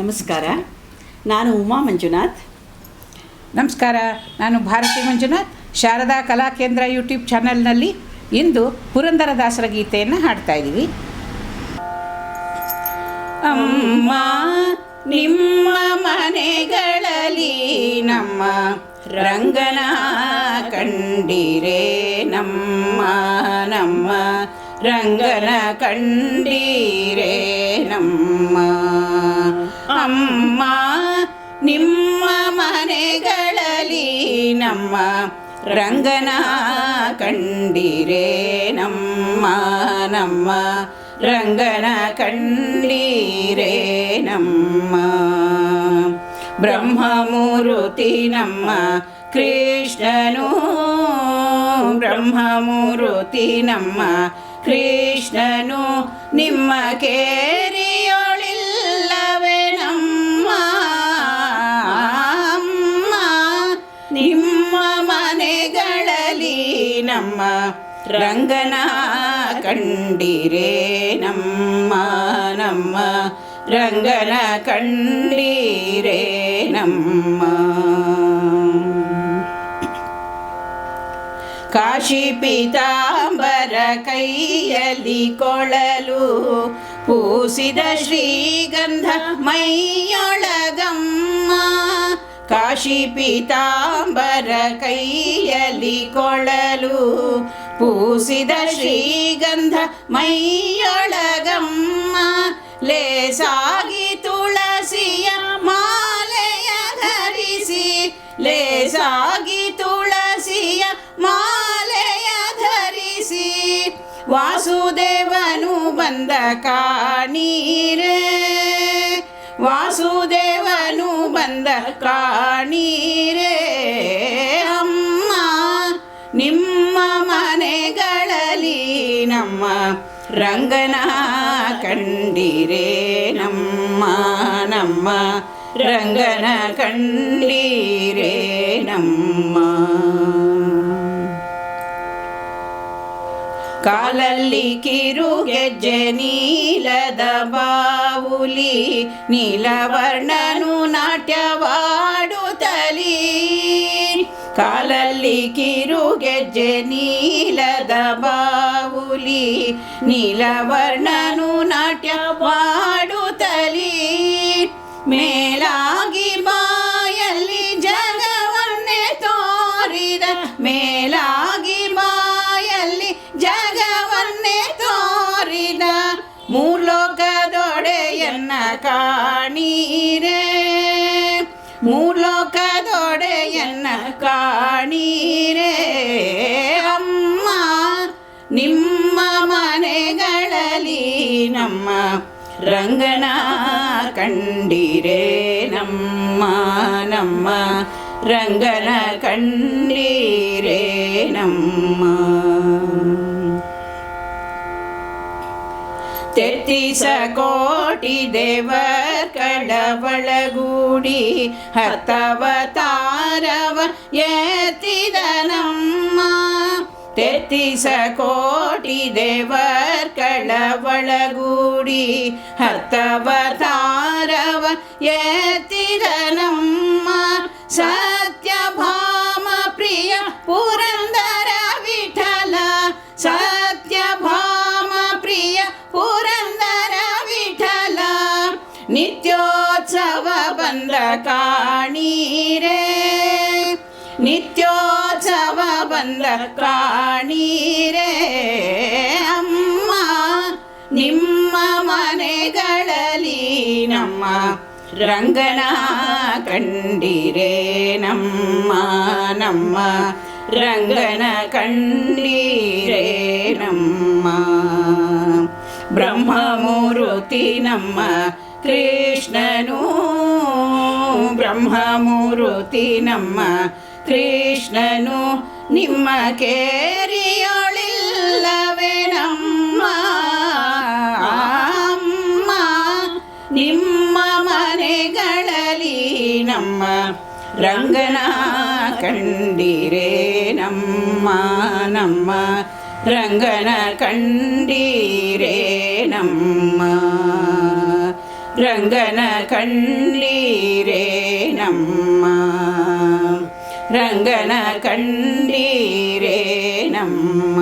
ನಮಸ್ಕಾರ. ನಾನು ಉಮಾ ಮಂಜುನಾಥ್. ನಮಸ್ಕಾರ. ನಾನು ಭಾರತಿ ಮಂಜುನಾಥ್. ಶಾರದಾ ಕಲಾ ಕೇಂದ್ರ ಯೂಟ್ಯೂಬ್ ಚಾನಲ್ನಲ್ಲಿ ಇಂದು ಪುರಂದರದಾಸರ ಗೀತೆಯನ್ನು ಹಾಡ್ತಾ ಇದ್ದೀವಿ. ಅಮ್ಮ, ನಿಮ್ಮ ಮನೆಗಳಲ್ಲಿ ನಮ್ಮ ರಂಗನ ಕಂಡಿರೆ ನಮ್ಮ ನಮ್ಮ ರಂಗನ ಕಂಡೀರೆ ನಮ್ಮ. ಅಮ್ಮ ನಿಮ್ಮ ಮನೆಗಳಲ್ಲಿ ನಮ್ಮ ರಂಗನ ಕಂಡಿರೆ ನಮ್ಮ ನಮ್ಮ ರಂಗನ ಕಂಡೀರೆ ನಮ್ಮ. ಬ್ರಹ್ಮಮೂರುತಿ ನಮ್ಮ ಕೃಷ್ಣನು ಬ್ರಹ್ಮಮೂರುತಿ ನಮ್ಮ ಕೃಷ್ಣನು, ನಿಮ್ಮ ಕೇರಿಯೊಳಿಲ್ಲವೇ ರಂಗನ ಕಂಡಿರೆ ನಮ್ಮ ನಮ್ಮ ರಂಗನ ಕಂಡೀರೆ ನಮ್ಮ ಕಾಶಿ ಪೀತಾಂಬರ ಕೈಯಲ್ಲಿ ಕೊಳಲು ಪೂಸಿದ ಶ್ರೀಗಂಧ ಮೈಯೊಳಗಮ್ಮ ಕಾಶಿ ಪೀತಾಂಬರ ಕೈಯಲ್ಲಿ ಕೊಳಲು ಪೂಸಿದ ಶ್ರೀಗಂಧ ಮೈಯೊಳಗಮ್ಮ, ಲೇಸಾಗಿ ತುಳಸಿಯ ಮಾಲೆಯ ಧರಿಸಿ, ಲೇಸಾಗಿ ತುಳಸಿಯ ಮಾಲೆಯ ಧರಿಸಿ, ವಾಸುದೇವನು ಬಂದ ಕಾಣೀರೆ. ವಾಸುದೇವನು ಬಂದ ಕಾಣೀರೆ ಅಮ್ಮ ನಿಮ್ಮ ಮನೆಗಳಲ್ಲಿ ನಮ್ಮ ರಂಗನ ಕಂಡಿರೆ ನಮ್ಮ ನಮ್ಮ ರಂಗನ ಕಂಡೀರೆ ನಮ್ಮ ಕಾಲಲ್ಲಿ ಕಿರುಗೆಜ್ಜೆ ನೀಲದ ಬಾವುಲಿ ನೀಲವರ್ಣನು ನಾಟ್ಯವಾಡುತ್ತಲೀ ಕಾಲಲ್ಲಿ ಕಿರುಗೆಜ್ಜೆ ನೀಲದ ಬಾವುಲಿ ನೀಲವರ್ಣನು ನಾಟ್ಯವಾಡುತ್ತಲೀ ಮೇಲಾಗಿ ಕಾಣೀರೆ ಮೂರ್ಲೋಕದೊಡೆಯನ್ನ ಕಾಣೀರೆ ಅಮ್ಮ ನಿಮ್ಮ ಮನೆಗಳಲ್ಲಿ ನಮ್ಮ ರಂಗನ ಕಂಡಿರೆ ನಮ್ಮ ನಮ್ಮ ರಂಗನ ಕಂಡೀರೆ ನಮ್ಮ തെത്തിസ കോടി ദേവർ കടവളകൂടി ഹത്തവതാരവ എത്തിതനമ്മ. തെത്തിസ കോടി ദേവർ കടവളകൂടി ഹത്തവതാരവ എത്തി ಕಾಣೀರೆ. ನಿತ್ಯೋತ್ಸವ ಬಂದ ಕಾಣೀರೆ. ಅಮ್ಮ, ನಿಮ್ಮ ಮನೆಗಳಲ್ಲಿ ನಮ್ಮ ರಂಗನ ಕಂಡಿರೆ. ನಮ್ಮ ನಮ್ಮ ರಂಗನ ಕಂಡಿರೆ. ನಮ್ಮ ಬ್ರಹ್ಮಮೂರುತಿ ನಮ್ಮ ಕೃಷ್ಣನು ಬ್ರಹ್ಮಮೂರುತಿ ನಮ್ಮ ಕೃಷ್ಣನು ನಿಮ್ಮ ಕೇರಿಯೊಳಿಲ್ಲವೇ ನಮ್ಮ ಅಮ್ಮ ನಿಮ್ಮ ಮನೆಗಳಲ್ಲಿ ನಮ್ಮ ರಂಗನ ಕಂಡಿರೆ ನಮ್ಮ ನಮ್ಮ ರಂಗನ ಕಂಡೀರೆ ನಮ್ಮ ರಂಗನ ಕಂಡೀರೇ ನಮ್ಮ ರಂಗನ ಕಂಡೀರೇ ನಮ್ಮ